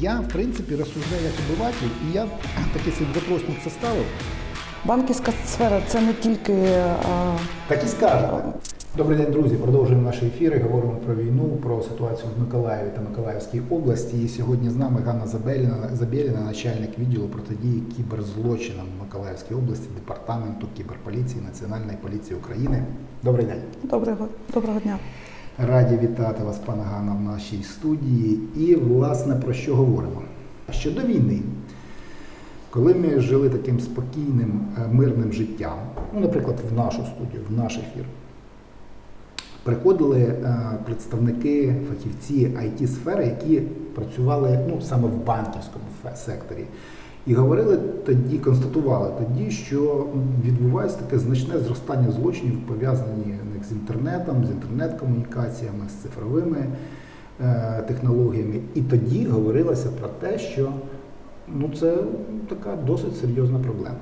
Я, в принципі, розсуждаю як обиватель, і я такий собі запросник составив. Банківська сфера це не тільки е, Так і скажете. Добрий день, друзі. Продовжуємо наші ефіри. Говоримо про війну, про ситуацію в Миколаєві та Миколаївській області. І сьогодні з нами Ганна Забєліна, Забєліна, начальник відділу протидії кіберзлочинам в Миколаївській області, департаменту кіберполіції Національної поліції України. Добрий день. доброго, доброго дня. Раді вітати вас, пана Ганна, в нашій студії. І, власне, про що говоримо? Щодо війни, коли ми жили таким спокійним, е, мирним життям, ну, наприклад, в нашу студію, в наш ефір, приходили е, представники, фахівці it сфери які працювали ну, саме в банківському секторі. І говорили тоді, констатували тоді, що відбувається таке значне зростання злочинів, пов'язані з інтернетом, з інтернет-комунікаціями, з цифровими е, технологіями. І тоді говорилося про те, що ну, це така досить серйозна проблема.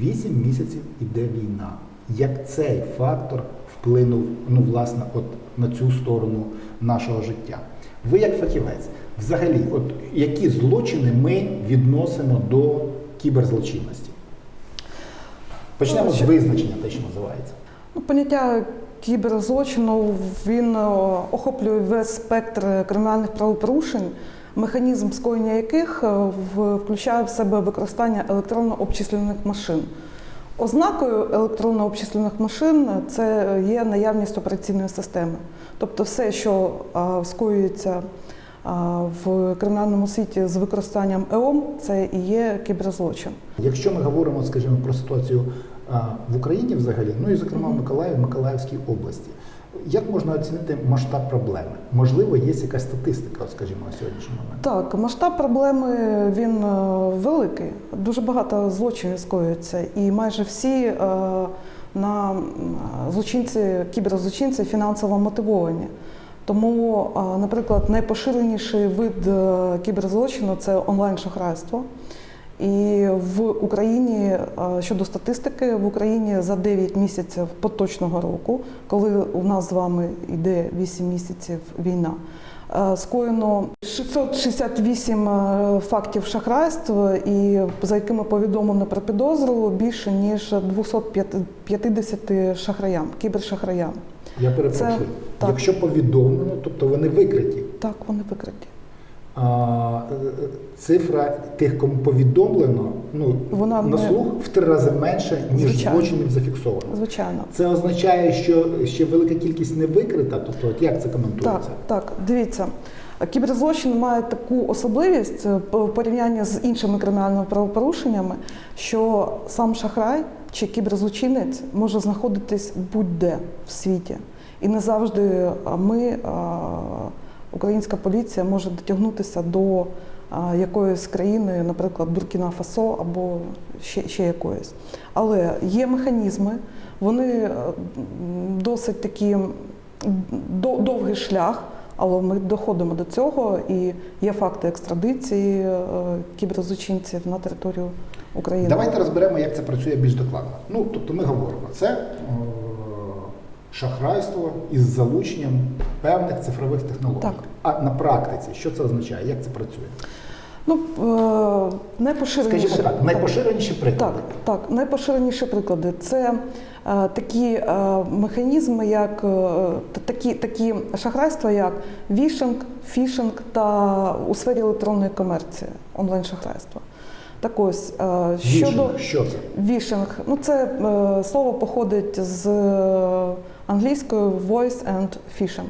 Вісім місяців іде війна. Як цей фактор вплинув ну, власне, от на цю сторону нашого життя? Ви як фахівець, взагалі, от які злочини ми відносимо до кіберзлочинності? Почнемо з визначення, те, що називається. Ну, поняття кіберзлочину він е, охоплює весь спектр кримінальних правопорушень, механізм скоєння яких е, включає в себе використання електронно-обчислюваних машин. Ознакою електронно-обчислюваних машин це є наявність операційної системи. Тобто все, що скоюється в кримінальному світі з використанням ЕОМ, це і є кіберзлочин. Якщо ми говоримо, скажімо, про ситуацію в Україні взагалі, ну і зокрема в Мгм. Миколаєві, Миколаївській області, як можна оцінити масштаб проблеми? Можливо, є якась статистика, скажімо, на сьогоднішній момент. Так, масштаб проблеми він е, великий. Дуже багато злочинів скоюється, і майже всі е, на злочинці, кіберзлочинці фінансово мотивовані. Тому, наприклад, найпоширеніший вид е, кіберзлочину це онлайн-шахрайство. І в Україні е, щодо статистики, в Україні за 9 місяців поточного року, коли у нас з вами йде 8 місяців війна, скоєно 668 е, фактів шахрайства, і за якими повідомлено про підозру більше ніж 250 шахраям, кібершахраям. Я перепрошую. Це- Якщо повідомлено, тобто вони викриті. Так, вони викриті. Е, цифра тих, кому повідомлено, ну Вона на не- слух в три рази менше, ніж Звичайно. злочинів зафіксовано. Звичайно. Це означає, що ще велика кількість не викрита. Тобто, от як це коментується? так, дивіться. Кіберзлочин має таку особливість е, по- в порівнянні з іншими кримінальними правопорушеннями, що сам шахрай чи кіберзлочинець може знаходитись будь-де в світі. І не завжди ми, а, українська поліція, може дотягнутися до якоїсь країни, наприклад, Буркіна Фасо або ще, ще якоїсь. Але є механізми, вони е, досить такі довгий шлях, але ми доходимо до цього, і є факти екстрадиції е, кіберзлочинців на територію України. Давайте розберемо, як це працює більш докладно. Ну, тобто ми говоримо, це шахрайство із залученням певних цифрових технологій. Так. А на практиці, що це означає? Як це працює? Ну, е, найпоширеніше. Скажімо так, найпоширеніші Так, приклади. так, найпоширеніші приклади це е, такі е, механізми, як е, такі, такі шахрайства, як вішинг, фішинг та у сфері електронної комерції, онлайн-шахрайства. Так ось е, щодо Вішинг, що це? вішинг, ну це е, слово походить з англійської voice and fishing,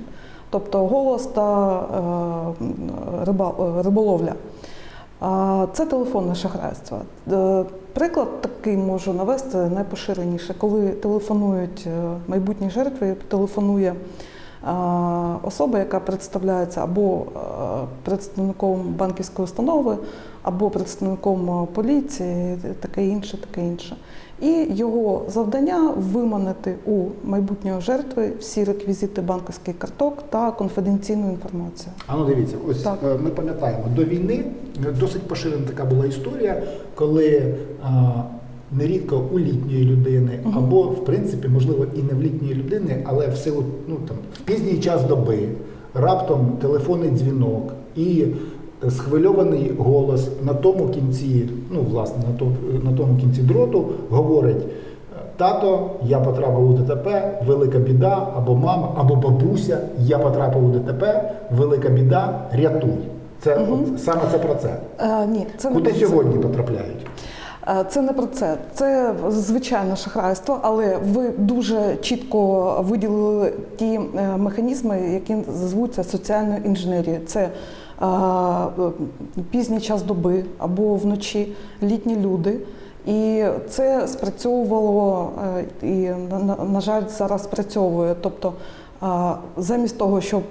тобто голос та е, е, риболовля. Це телефонне шахрайство. Е, Приклад такий можу навести найпоширеніше, коли телефонують майбутні жертви, телефонує особа, яка представляється або е, представником банківської установи, або представником е, поліції, таке інше, таке інше. І його завдання виманити у майбутньої жертви всі реквізити банківських карток та конфіденційну інформацію. А ну дивіться, ось Так. е, ми пам'ятаємо, до війни досить поширена така була історія, коли нерідко у літньої людини, Мгм. або в принципі, можливо, і не в літньої людини, але в силу ну там в пізній час доби раптом телефонний дзвінок, і схвильований голос на тому кінці, ну власне, на тому, на тому кінці дроту говорить: тато, я потрапив у ДТП, велика біда, або мама, або бабуся, я потрапив у ДТП, велика біда, рятуй. Це от, саме це про це. Е, ні, це не Куди це. сьогодні потрапляють? Е, Це не про це. Це звичайне шахрайство, але ви дуже чітко виділили ті е, механізми, які звуться соціальною інженерією. Це е, пізній час доби або вночі літні люди. І це спрацьовувало і на, жаль зараз спрацьовує. Тобто, замість того, щоб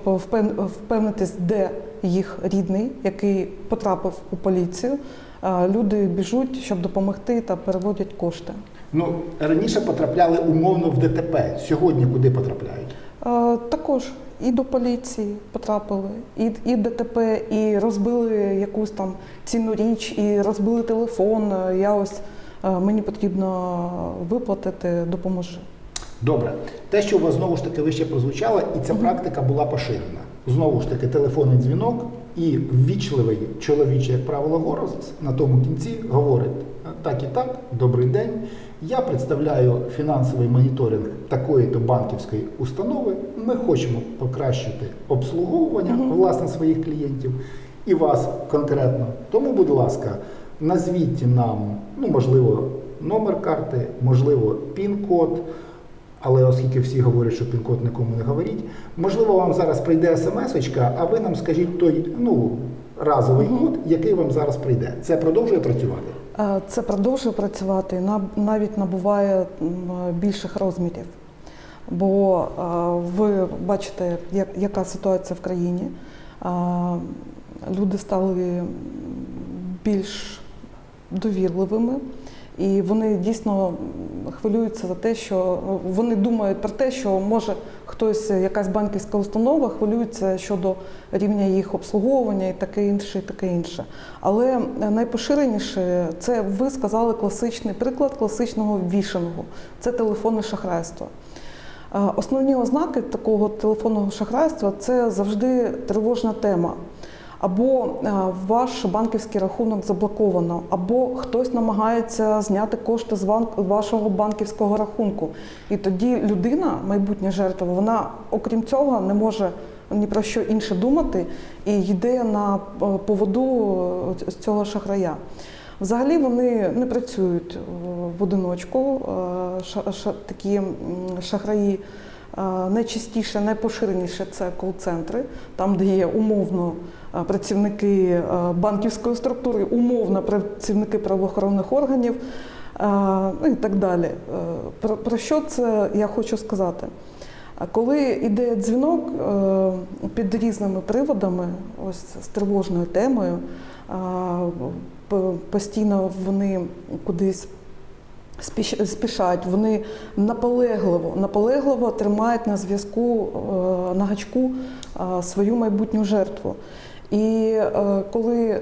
впевнитись, де їх рідний, який потрапив у поліцію, люди біжуть, щоб допомогти та переводять кошти. Ну, раніше потрапляли умовно в ДТП. Сьогодні куди потрапляють? Е, Також і до поліції потрапили, і, і ДТП, і розбили якусь там цінну річ, і розбили телефон. Е, Я ось е, мені потрібно виплатити, допоможи. Добре, те, що у вас знову ж таки вище прозвучало, і ця практика була поширена. Знову ж таки, телефонний дзвінок і ввічливий чоловічий, як правило, голос на тому кінці говорить: так і так, добрий день. Я представляю фінансовий моніторинг такої-то банківської установи. Ми хочемо покращити обслуговування власне своїх клієнтів і вас конкретно. Тому, будь ласка, назвіть нам, ну можливо, номер карти, можливо, пін-код. Але оскільки всі говорять, що пін-код нікому не говоріть, можливо, вам зараз прийде смс-очка, а ви нам скажіть той ну, разовий код, який вам зараз прийде. Це продовжує працювати? Це продовжує працювати навіть набуває більших розмірів. Бо ви бачите, яка ситуація в країні. Люди стали більш довірливими, і вони дійсно хвилюються за те, що ну, вони думають про те, що може хтось, якась банківська установа хвилюється щодо рівня їх обслуговування і таке інше, і таке інше. Але найпоширеніше це ви сказали класичний приклад класичного вішингу це телефонне шахрайство. Е, Основні ознаки такого телефонного шахрайства це завжди тривожна тема. Або е, ваш банківський рахунок заблоковано, або хтось намагається зняти кошти з вашого банківського рахунку. І тоді людина, майбутня жертва, вона, окрім цього, не може ні про що інше думати і йде на е, поводу е, цього шахрая. Взагалі вони не працюють в одиночку. Такі шахраї найчастіше, найпоширеніше це кол-центри, там, де є умовно працівники е, банківської структури, умовно працівники правоохоронних органів е, ну і так далі. Е, Про, що це я хочу сказати? Коли йде дзвінок е, під різними приводами, ось з тривожною темою, е, постійно вони кудись спіш- спішають, вони наполегливо, наполегливо тримають на зв'язку е, на гачку е, свою майбутню жертву. І е, коли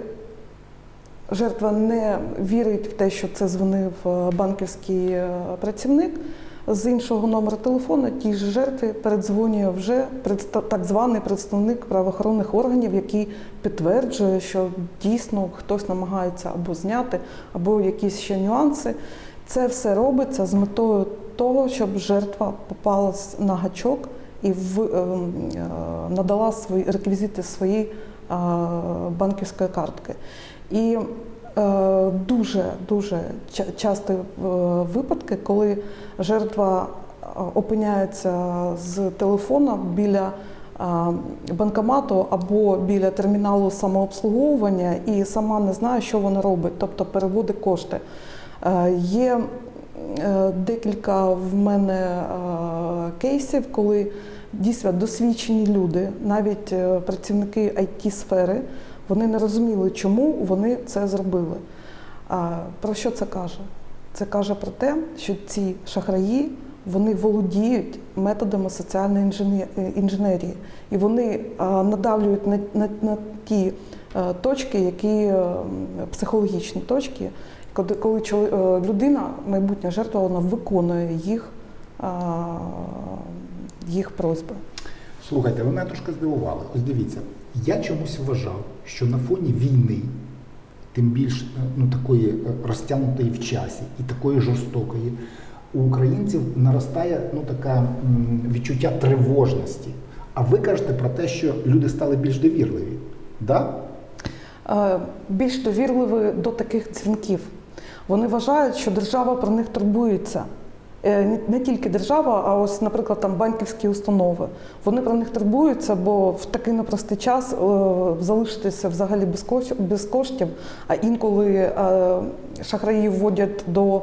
жертва не вірить в те, що це дзвонив е, банківський е, працівник з іншого номера телефону, тій же жертві передзвонює вже так званий представник правоохоронних органів, який підтверджує, що дійсно хтось намагається або зняти, або якісь ще нюанси. Це все робиться з метою того, щоб жертва попала на гачок і в, ем, надала свої реквізити своєї е, банківської картки. І е, дуже дуже ча- часті е, випадки, коли жертва е, опиняється з телефоном біля банкомату або біля терміналу самообслуговування і сама не знає, що вона робить, тобто переводить кошти. Є декілька в мене кейсів, коли дійсно досвідчені люди, навіть е, працівники it сфери вони не розуміли, чому вони це зробили. А про що це каже? Це каже про те, що ці шахраї вони володіють методами соціальної е, інженерії, і вони надавлюють на, на, на ті е, точки, які психологічні точки, коли, людина, майбутня жертва, вона виконує їх, їх просьби. Слухайте, ви мене трошки здивували. Ось дивіться, Я чомусь вважав, що на фоні війни, тим більш е, ну, такої е, розтягнутої в часі і такої жорстокої, у українців наростає ну, таке відчуття тривожності. А ви кажете про те, що люди стали більш довірливі. Да? Е, більш довірливі до таких дзвінків. Вони вважають, що держава про них турбується. Е, Не, тільки держава, а ось, наприклад, там банківські установи. Вони про них турбуються, бо в такий непростий час е, залишитися взагалі без коштів. А інколи е, шахраї вводять до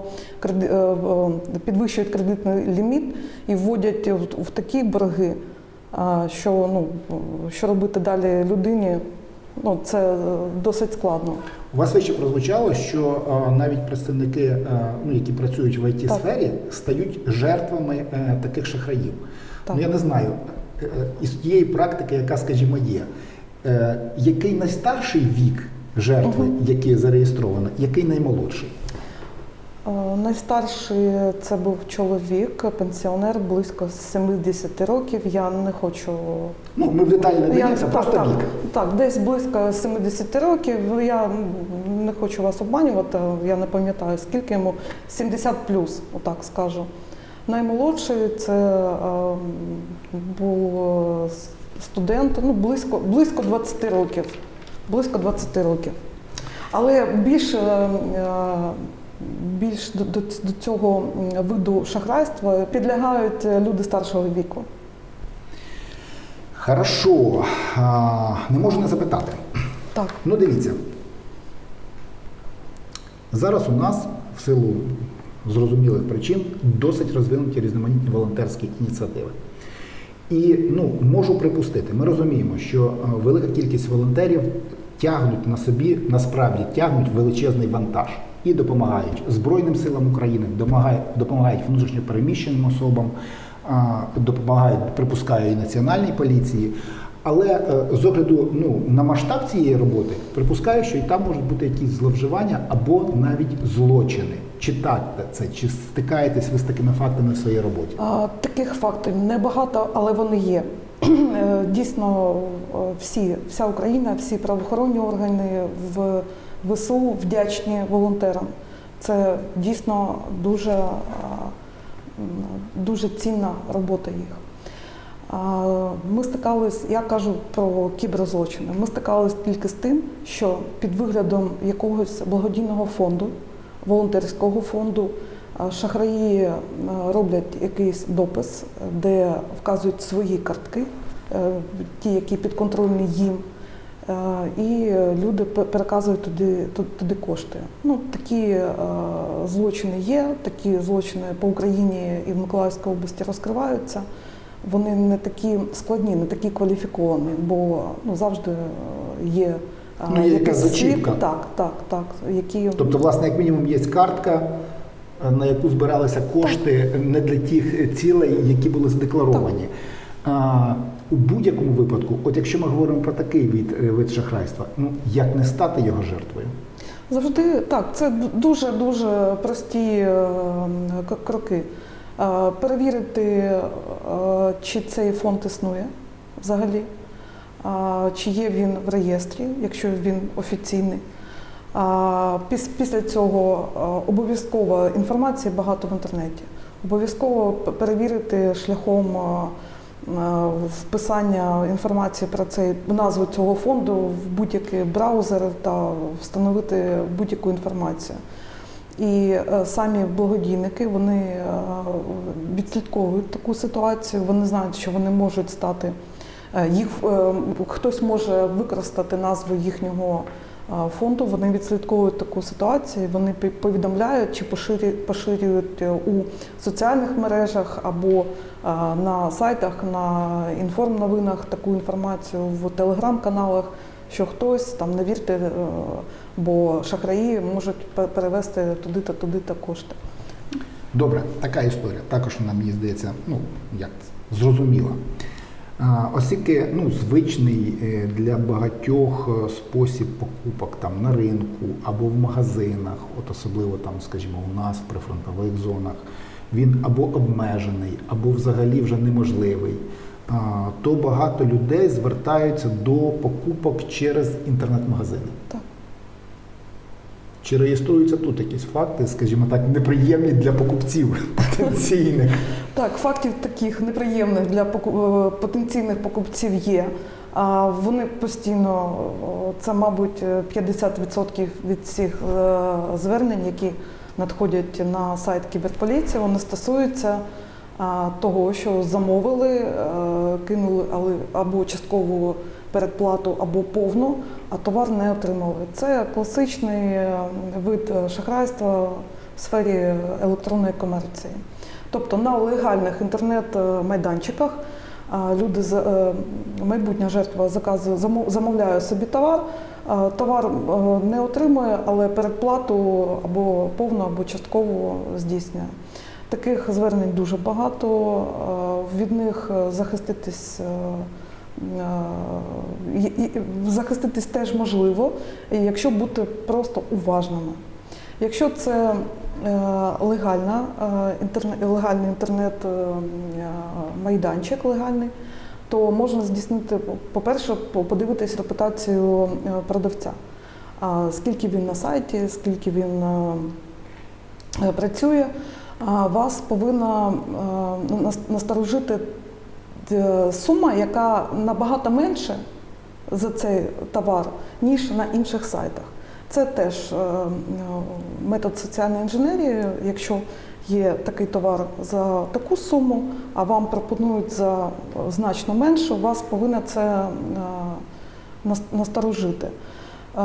підвищують кредитний ліміт і вводять в, такі борги, що ну що робити далі людині. Ну, це досить складно. У вас вище прозвучало, що е, навіть представники, е, ну, які працюють в it сфері стають жертвами е, таких шахраїв. Так. Ну я не знаю, із тієї практики, яка, скажімо, є, е, який найстарший вік жертви, які зареєстровано, який наймолодший? Е, Найстарший це був чоловік, пенсіонер близько 70 років. Я не хочу. Ну, ми в деталі не дивимося, просто так, вік. так, десь близько 70 років. Я не хочу вас обманювати, я не пам'ятаю, скільки йому 70 плюс, отак скажу. Наймолодший це е, був е, студент, ну близько, близько 20 років. Близько 20 років. Але більш, е, е, більш до, до, до цього виду шахрайства підлягають е, люди старшого віку. Хорошо, а, не можу не запитати. Так. Ну, дивіться. Зараз у нас в силу зрозумілих причин досить розвинуті різноманітні волонтерські ініціативи. І ну, можу припустити, ми розуміємо, що е, велика кількість волонтерів тягнуть на собі, насправді тягнуть величезний вантаж і допомагають Збройним силам України, допомагають, внутрішньопереміщеним особам, допомагають, припускаю, і національній поліції. Але е, з огляду ну, на масштаб цієї роботи, припускаю, що і там можуть бути якісь зловживання або навіть злочини. Читайте це, чи стикаєтесь ви з такими фактами в своїй роботі? А, Таких фактів небагато, але вони є. Е, Дійсно, е, всі, вся Україна, всі правоохоронні органи в ВСУ вдячні волонтерам. Це дійсно дуже, дуже цінна робота їх. Ми стикались, я кажу про кіберзлочини. Ми стикались тільки з тим, що під виглядом якогось благодійного фонду, волонтерського фонду, шахраї е, роблять якийсь допис, де вказують свої картки, е, ті, які підконтрольні їм. Е, І люди пе- переказують туди, ту- туди кошти. Ну, такі е, злочини є, такі злочини по Україні і в Миколаївській області розкриваються. Вони не такі складні, не такі кваліфіковані, бо ну, завжди е, є Ну, є якась зачіпка. Так, так, так. Які Тобто, власне, як мінімум, є картка, на яку збиралися кошти не для тих цілей, які були задекларовані. А, у будь-якому випадку, от якщо ми говоримо про такий вид, е, вид шахрайства, ну як не стати його жертвою? Завжди так, це дуже дуже прості е, кроки. Е, Перевірити, чи цей фонд існує взагалі, чи є він в реєстрі, якщо він офіційний. Після цього обов'язково інформації багато в інтернеті. Обов'язково перевірити шляхом вписання інформації про цей назву цього фонду в будь-який браузер та встановити будь-яку інформацію. І е, самі благодійники вони е, відслідковують таку ситуацію. Вони знають, що вони можуть стати е, їх е, хтось може використати назву їхнього е, фонду. Вони відслідковують таку ситуацію. Вони повідомляють чи поширю- поширюють е, у соціальних мережах або на сайтах, на інформновинах таку інформацію в телеграм-каналах. Що хтось там не вірте, е, бо шахраї можуть перевести туди-то, туди-то кошти. Добре, така історія. Також вона мені здається, ну як зрозуміла. Оскільки ну, звичний е, для багатьох е, спосіб покупок там на ринку або в магазинах, от особливо там, скажімо, у нас в прифронтових зонах, він або обмежений, або взагалі вже неможливий. то багато людей звертаються до покупок через інтернет-магазини. Так. Чи реєструються тут якісь факти, скажімо так, неприємні для покупців потенційних? Так, фактів таких неприємних для е, потенційних покупців є. А Вони постійно, це, мабуть, е, 50% від всіх е, звернень, які надходять на сайт кіберполіції, вони стосуються того, що замовили, е, кинули або часткову передплату, або повну, а товар не отримали. Це класичний е, вид е, шахрайства в сфері електронної комерції. Тобто на легальних інтернет-майданчиках люди е, майбутня жертва заказує замов- замовляє собі товар. Товар е, не отримує, але передплату або повну, або частково здійснює. Таких звернень дуже багато. е, Від них е, захиститись. Е, Захиститись теж можливо, якщо бути просто уважними. Якщо це е, легальна, е, легальний інтернет-майданчик легальний, то можна здійснити, по-перше, подивитись репутацію продавця. Скільки він на сайті, скільки він працює, вас повинна насторожити сума, яка набагато менше за цей товар, ніж на інших сайтах. Це теж е, е, метод соціальної інженерії. Якщо є такий товар за таку суму, а вам пропонують за е, значно менше, вас повинна це е, насторожити. Е,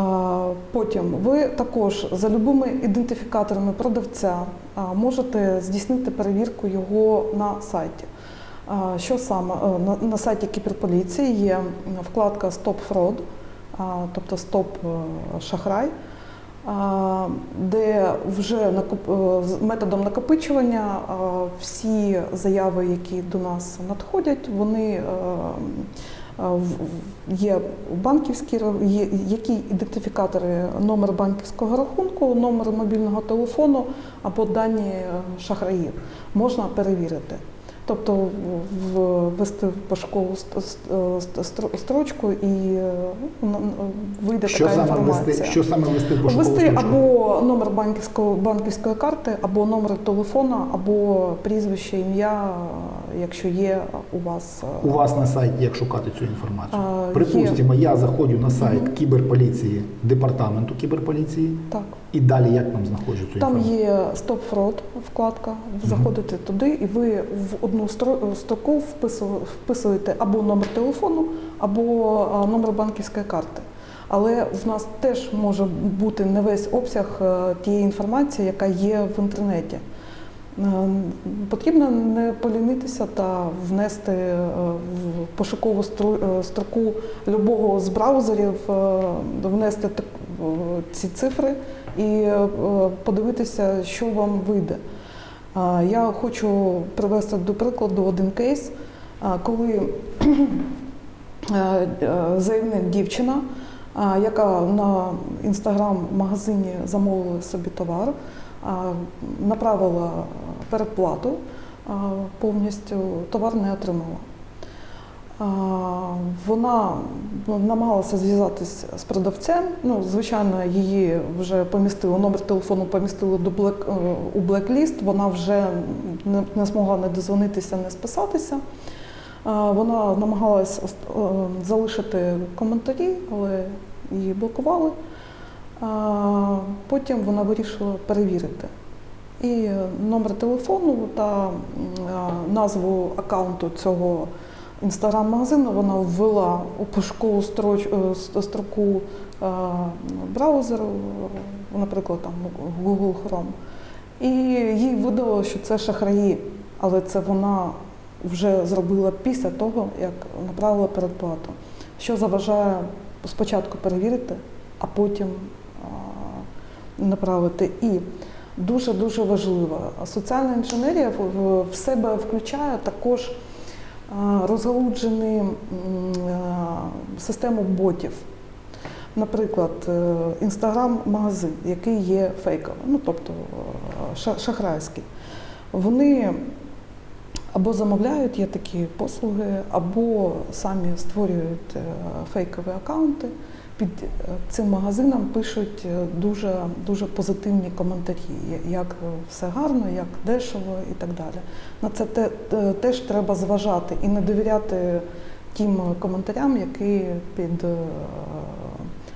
Потім ви також за любими ідентифікаторами продавця е, можете здійснити перевірку його на сайті. Що саме Е, на, сайті кіберполіції є вкладка Стоп фрод, тобто Стоп е, шахрай, де вже е, методом накопичування всі заяви, які до нас надходять, вони є банківські які ідентифікатори номер банківського рахунку, номер мобільного телефону або дані шахраїв можна перевірити. Тобто ввести в стро- строчку і ну, вийде Що така саме інформація. Вести, що саме ввести в пошукову Ввести або номер банківської банківської карти, або номер телефона, або прізвище, ім'я, якщо є у вас. е, У вас на сайті, як шукати цю інформацію? Є. Припустимо, я заходжу на сайт Мгм. кіберполіції, департаменту кіберполіції, Так. і далі як там знаходжу цю Там інформацію? є стоп фрод вкладка. Ви заходите туди, і ви в одну стро- строку впису- вписуєте або номер телефону, або номер банківської карти. Але в нас теж може бути не весь обсяг е, тієї інформації, яка є в інтернеті. Е, Потрібно не полінитися та внести е, в пошукову е, строку любого з браузерів, внести ці цифри і подивитися, що вам вийде. Я хочу привести до прикладу один кейс, коли заявник дівчина, яка на інстаграм-магазині замовила собі товар, направила передплату повністю, товар не отримала. Вона ну, намагалася зв'язатися з продавцем. Ну, звичайно, її вже помістили, номер телефону помістили до блек, е, у блекліст. Вона вже не, не змогла не дозвонитися, не списатися. Вона намагалася е, залишити коментарі, але її блокували. Потім вона вирішила перевірити. І номер телефону та назву аккаунту цього інстаграм-магазину вона ввела у пошукову е, строку е, браузеру, е, наприклад, там Google Chrome. І їй видало, що це шахраї, але це вона вже зробила після того, як направила передплату. Що заважає спочатку перевірити, а потім направити. І дуже-дуже важливо, соціальна інженерія в- себе включає також а, розгалуджену систему ботів. Наприклад, інстаграм-магазин, який є фейковим, ну тобто е, шахрайський. Вони або замовляють є такі послуги, або самі створюють е, фейкові акаунти. Під е, цим магазином пишуть е, дуже, дуже позитивні коментарі, як все гарно, як дешево і так далі. На це те- те- теж треба зважати і не довіряти тим коментарям, які під е,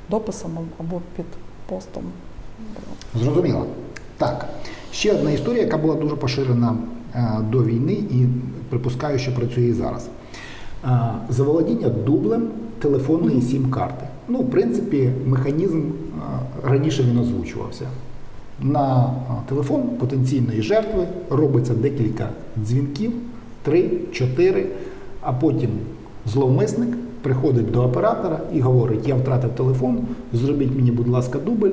дописом або під постом. Зрозуміло. Так. Ще одна історія, яка була дуже поширена е, до війни і припускаю, що працює і зараз. Е, Заволодіння дублем телефонної сім-карти. Ну, в принципі, механізм е, раніше він озвучувався. На е, телефон потенційної жертви робиться декілька дзвінків, три, чотири, а потім зловмисник приходить до оператора і говорить: Я втратив телефон, зробіть мені, будь ласка, дубль.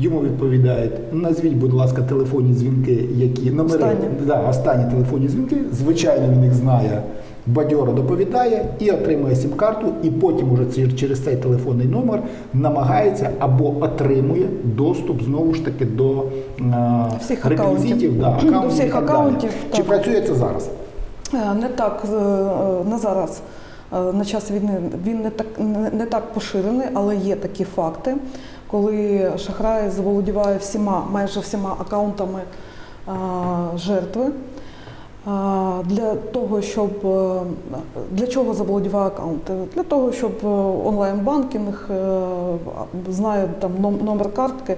Йому відповідають, назвіть, будь ласка, телефонні дзвінки, які номери Останні. Да, останні телефонні дзвінки. Звичайно, він їх знає, бадьоро доповідає і отримує сім-карту, і потім уже через цей телефонний номер намагається або отримує доступ знову ж таки до е, Всіх реквізитів, да, До акаунтів всіх і так Чи працює це зараз? Е, Не так е, не зараз. На час війни він не так не, так поширений, але є такі факти, коли шахрай заволодіває всіма, майже всіма акаунтами жертви. Для того, щоб е, для чого заволодіває акаунти? Для того, щоб е, онлайн-банкінг е, знає там ном- номер картки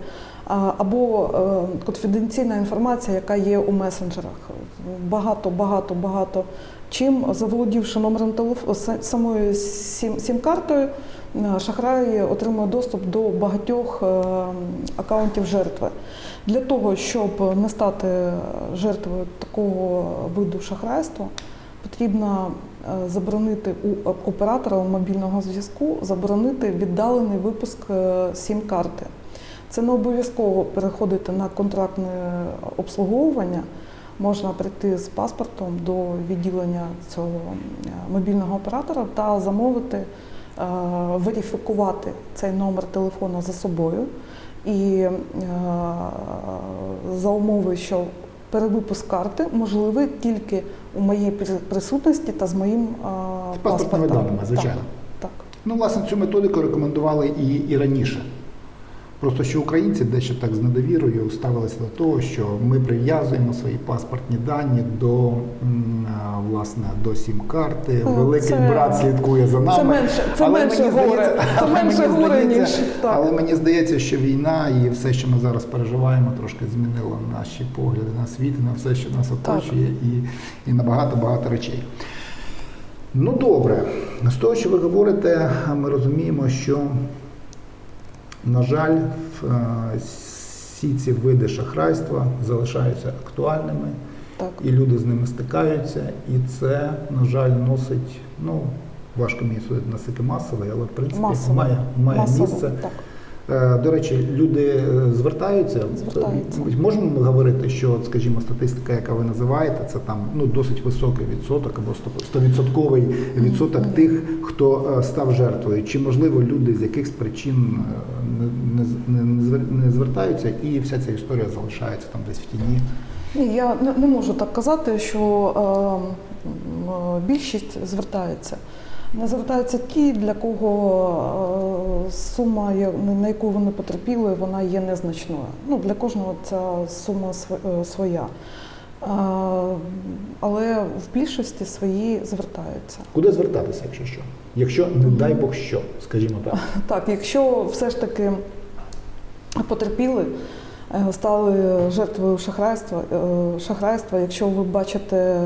або конфіденційна інформація, яка є у месенджерах. Багато, багато, багато. Чим заволодівши номером телефону самою сім, сім-картою, шахрай отримує доступ до багатьох акаунтів жертви. Для того, щоб не стати жертвою такого виду шахрайства, потрібно е, заборонити у оператора мобільного зв'язку заборонити віддалений випуск е, сім-карти. Це не обов'язково переходити на контрактне обслуговування. Можна прийти з паспортом до відділення цього е, мобільного оператора та замовити, е, верифікувати цей номер телефона за собою. І е, за умови, що перевипуск карти можливий тільки у моїй при- присутності та з моїм е, З паспортними даними, звичайно. Так, так. Ну, власне, цю методику рекомендували і, і раніше. Просто що українці дещо так з недовірою ставилися до того, що ми прив'язуємо свої паспортні дані до власне до сім-карти. Великий це- брат слідкує за нами. Це менше, це Але менше мені горе. здається- Це але менше мені горе, здається- ніж так. Але мені здається, що війна і все, що ми зараз переживаємо, трошки змінило наші погляди на світ, на все, що нас оточує, і, і на багато багато речей. Ну добре, з того, що ви говорите, ми розуміємо, що, на жаль, е, всі ці види шахрайства залишаються актуальними, так. і люди з ними стикаються, і це, на жаль, носить, ну, важко мені судити наскільки масовий, але в принципі Масово. має, має Масово, місце. Так. Е, До речі, люди е, звертаються. Звертаються. Можемо ми говорити, що, скажімо, статистика, яка ви називаєте, це там ну досить високий відсоток або 100% відсоток тих, хто е, став жертвою. Чи можливо люди з якихось причин не, не, не, звертаються, і вся ця історія залишається там десь в тіні? Ні, я не, не можу так казати, що е, більшість звертається. Не звертаються ті, для кого е, сума, на яку вони потерпіли, вона є незначною. Ну, для кожного ця сума е, своя. Е, але в більшості свої звертаються. Куди звертатися, якщо що? Якщо не дай Бог що, скажімо так. Так, якщо все ж таки потерпіли, стали жертвою шахрайства, шахрайства, якщо ви бачите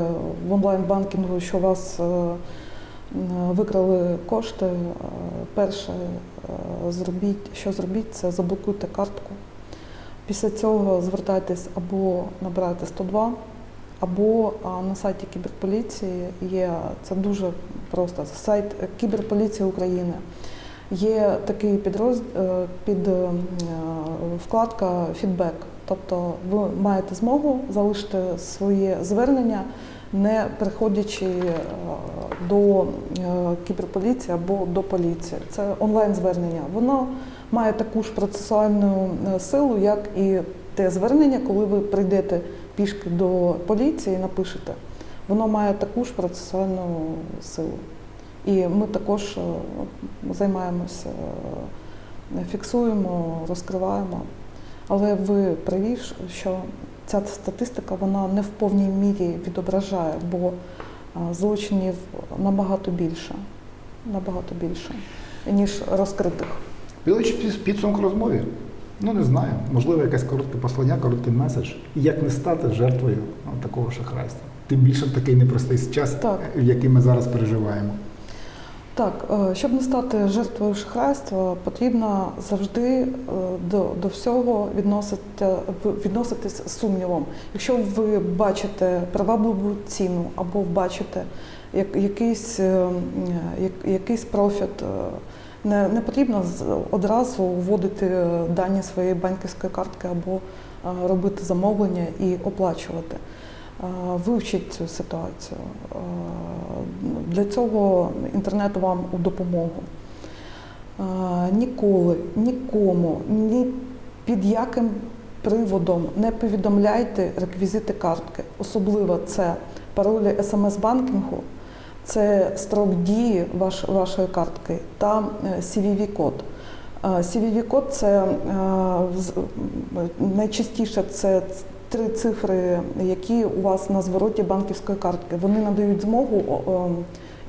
в онлайн-банкінгу, що вас викрали кошти, е, перше е, зробіть, що зробіть, це заблокуйте картку. Після цього звертайтесь або набирайте 102, або на сайті кіберполіції є це дуже просто сайт Кіберполіції України. Є такий підроз... е, під вкладка фідбек. Тобто ви маєте змогу залишити своє звернення, не приходячи е, до е, кіберполіції або до поліції. Це онлайн-звернення. Воно має таку ж процесуальну е, силу, як і те звернення, коли ви прийдете пішки до поліції і напишете. воно має таку ж процесуальну силу. І ми також займаємося, фіксуємо, розкриваємо. Але ви праві, що ця статистика вона не в повній мірі відображає, бо е, злочинів набагато більше, набагато більше, ніж розкритих. Підводячи під- підсумок розмови, ну не знаю, можливо, якесь коротке послання, короткий меседж. І як не стати жертвою такого шахрайства. Тим більше в такий непростий час, Так. в який ми зараз переживаємо. Так, е, щоб не стати жертвою шахрайства, потрібно завжди е, до, до всього відносити, відноситись з сумнівом. Якщо ви бачите привабливу ціну або бачите як, якийсь, е, як, якийсь профіт, не, не потрібно одразу вводити дані своєї банківської картки або робити замовлення і оплачувати. Е, Вивчіть цю ситуацію. Е, Для цього інтернет вам у допомогу. Е, Ніколи, нікому, ні під яким приводом не повідомляйте реквізити картки. Особливо це паролі смс-банкінгу, це строк дії ваш, вашої картки та CVV-код. CVV-код це найчастіше це три цифри, які у вас на звороті банківської картки. Вони надають змогу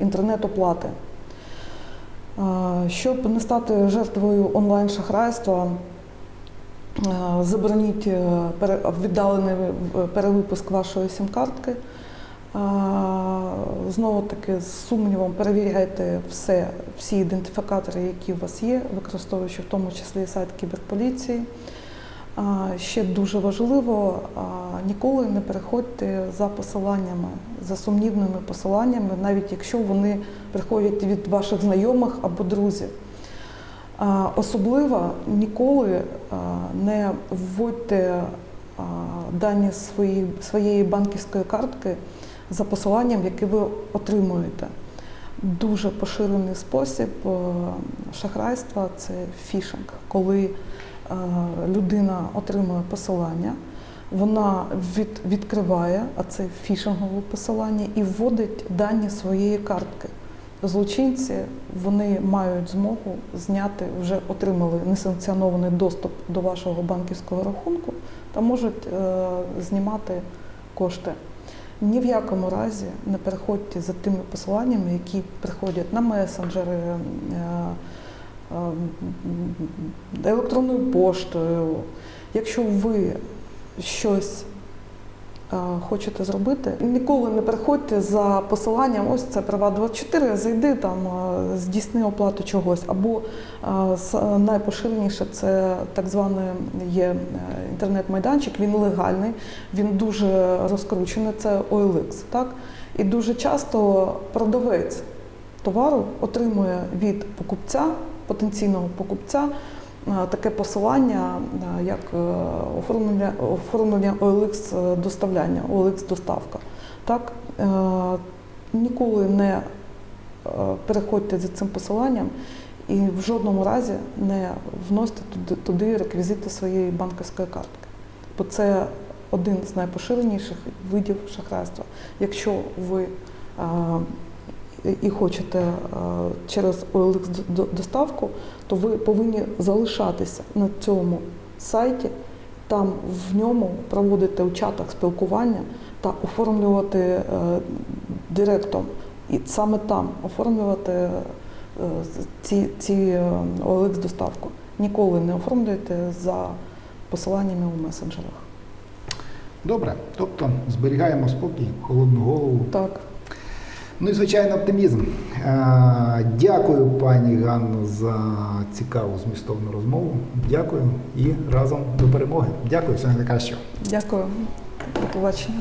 інтернет-оплати. Щоб не стати жертвою онлайн-шахрайства, забороніть е, віддалений перевипуск вашої сім-картки. Знову таки з сумнівом перевіряйте все, всі ідентифікатори, які у вас є, використовуючи в тому числі сайт кіберполіції. Ще дуже важливо, ніколи не переходьте за посиланнями, за сумнівними посиланнями, навіть якщо вони приходять від ваших знайомих або друзів. Особливо ніколи не вводьте дані свої, своєї банківської картки за посиланням, яке ви отримуєте. Дуже поширений спосіб шахрайства це фішинг, коли людина отримує посилання, вона від, відкриває, це фішингове посилання, і вводить дані своєї картки. Злочинці вони мають змогу зняти, вже отримали несанкціонований доступ до вашого банківського рахунку та можуть е, знімати кошти. Ні в якому разі не переходьте за тими посиланнями, які приходять на месенджери, е, е, електронною поштою. Якщо ви щось е, хочете зробити, ніколи не переходьте за посиланням, ось це Приват24, зайди там, е, здійсни оплату чогось. Або е, найпоширеніше це так званий є е, інтернет-майданчик, він легальний, він дуже розкручений, це OLX. Так? І дуже часто продавець товару отримує від покупця, потенційного покупця, е, таке посилання, е, як е, оформлення, оформлення OLX доставляння, OLX доставка. Так? Ніколи не переходьте за цим посиланням і в жодному разі не вносьте туди, реквізити своєї банківської картки. Бо це один з найпоширеніших видів шахрайства. Якщо ви і хочете е, через OLX доставку, то ви повинні залишатися на цьому сайті, там в ньому проводити у чатах спілкування та оформлювати е, директом. І саме там оформлювати е, ці, ці OLX доставку. Ніколи не оформлюйте за посиланнями у месенджерах. Добре, тобто зберігаємо спокій, холодну голову. Так. Ну і звичайно, оптимізм. Е, Дякую, пані Ганно, за цікаву змістовну розмову. Дякую і разом до перемоги. Дякую, все найкращого. Дякую. До побачення.